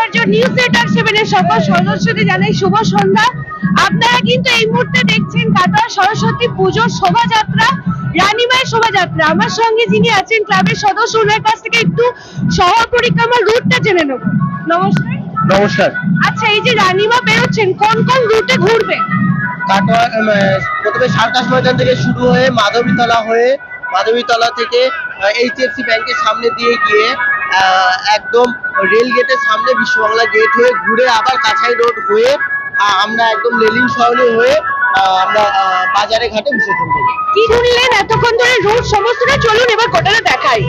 সৌন্দর্য news network সেভেনের সকল সদস্যদের জানাই শুভ সন্ধ্যা। আপনারা কিন্তু এই মুহূর্তে দেখছেন কাটোয়া সরস্বতী পুজোর শোভাযাত্রা শোভাযাত্রা। আমার সঙ্গে যিনি আছেন ক্লাবের সদস্য ওনার কাছ থেকে একটু শহর পরিক্রমার রুটটা জেনে নেব। নমস্কার। নমস্কার। আচ্ছা এই যে রানীমা বেরোচ্ছেন কোন কোন রুটে ঘুরবে? কাটোয়া প্রথমে সার্কাস ময়দান থেকে শুরু হয়ে মাধবীতলা হয়ে মাধবীতলা থেকে এইচএফসি ব্যাংকের সামনে দিয়ে গিয়ে একদম রেল গেটের সামনে বিশ্ববাংলা গেট হয়ে ঘুরে আবার কাছাই রোড হয়ে আমরা একদম লেলিং শহরে হয়ে আমরা বাজারে ঘাটে বিসর্জন করব কি ঘুরলেন এতক্ষণ ধরে রোড সমস্তটা চলুন, এবার গোটাটা দেখাই।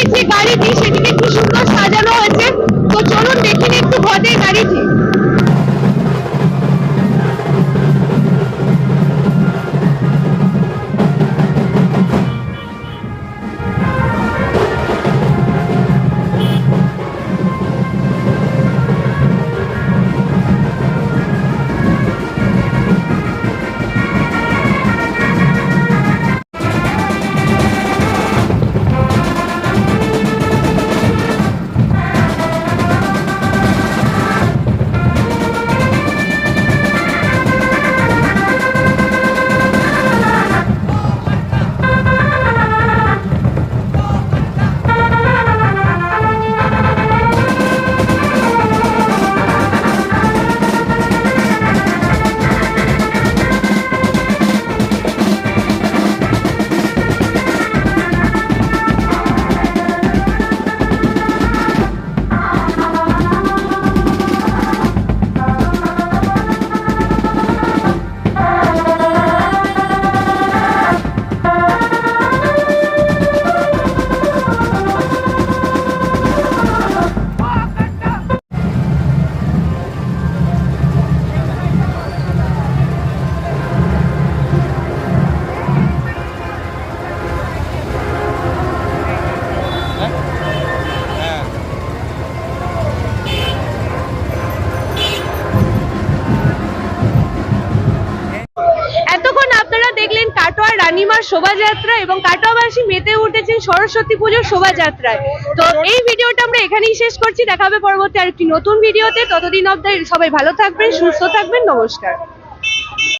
মুহূর্তে ঘটে শোভাযাত্রা এবং কাটোয়াবাসী মেতে উঠেছেন সরস্বতী পুজোর শোভাযাত্রায়। তো এই ভিডিওটা আমরা এখানেই শেষ করছি। দেখা হবে পরবর্তী আরেকটি নতুন ভিডিওতে। ততদিন অবধি সবাই ভালো থাকবেন, সুস্থ থাকবেন। নমস্কার।